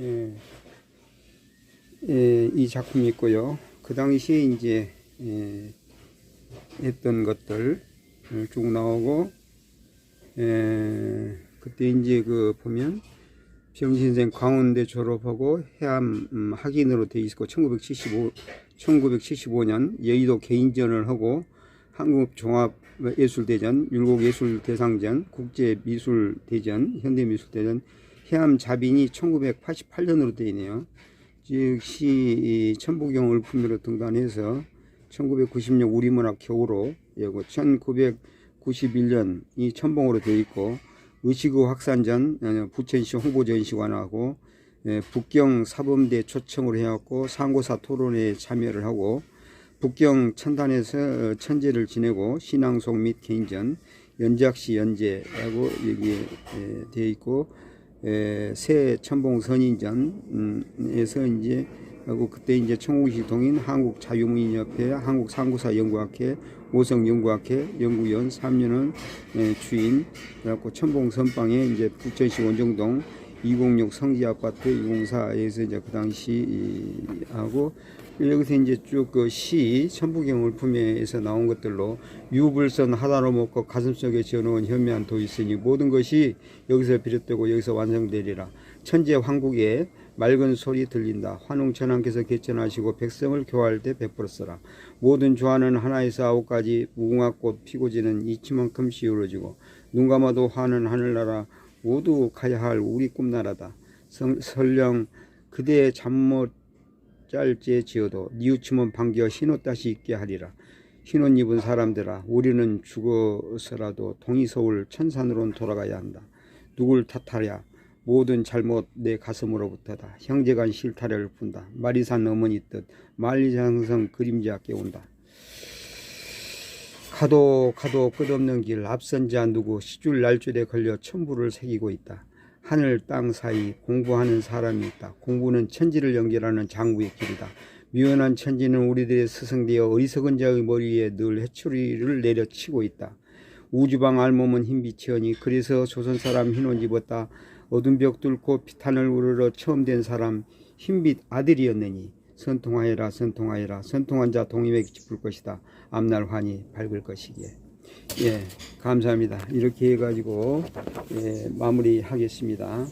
예, 예, 이 작품이 있고요. 그 당시에 이제 예, 했던 것들 쭉 나오고 예, 그때 이제 그 보면 병신생 광운대 졸업하고 해암 음, 학인으로 돼 있고 1975 1975년 여의도 개인전을 하고 한국 종합 예술대전, 율곡 예술대상전, 국제 미술대전, 현대미술대전, 해암 자빈이 1988년으로 되어 있네요. 즉시 이 천부경 을품으로 등단해서 1990년 우리문학 겨우로 예고 1991년 이 천봉으로 되어 있고 의식의 확산전 어, 부천시 홍보전시관하고 예, 북경 사범대 초청으로 해왔고 상고사 토론회에 참여를 하고 북경 천단에서 어, 천재를 지내고 신앙송 및 개인전 연작시 연재하고 여기에 예, 되어 있고 에, 새 천봉 선인전에서 이제 하고 그때 이제 청국시 동인 한국 자유문인협회 한국 상구사 연구학회 오성 연구학회 연구위원 3년은 주인. 그래갖고 천봉 선방에 이제 부천시 원정동 206 성지 아파트 204에서 이제 그 당시 이 하고 여기서 이제 쭉 그 시 천부경 울품에서 나온 것들로 유불선 하나로 먹고 가슴속에 지어놓은 현미한 도 있으니 모든 것이 여기서 비롯되고 여기서 완성되리라. 천재 황국에 맑은 소리 들린다. 환웅천왕께서 개천하시고 백성을 교화할 때 베풀었어라. 모든 조화는 하나에서 아홉 가지 무궁화꽃 피고 지는 이치만큼씩 이루어지고 눈 감아도 화는 하늘나라 모두 가야 할 우리 꿈나라다 성, 설령 그대의 잠못 짤째 지어도 뉘우치면 반겨 흰옷 다시 입게 하리라. 흰옷 입은 사람들아 우리는 죽어서라도 동이서울 천산으로 돌아가야 한다. 누굴 탓하랴 모든 잘못 내 가슴으로부터다. 형제간 실타래를 푼다. 마리산 어머니 뜻 만리장성 그림자 깨운다. 가도 가도 끝없는 길 앞선 자 누구 시줄 날줄에 걸려 천부를 새기고 있다. 하늘 땅 사이 공부하는 사람이 있다. 공부는 천지를 연결하는 장부의 길이다. 미련한 천지는 우리들의 스승되어 어리석은 자의 머리에 늘 해초리를 내려치고 있다. 우주방 알몸은 흰빛이오니 그래서 조선 사람 흰옷 입었다. 어둠 벽 뚫고 피탄을 우르러 처음 된 사람 흰빛 아들이었느니 선통하여라 선통하여라 선통한 자 동임에게 짚을 것이다. 앞날 환히 밝을 것이기에. 예, 감사합니다. 이렇게 해가지고 예, 마무리하겠습니다.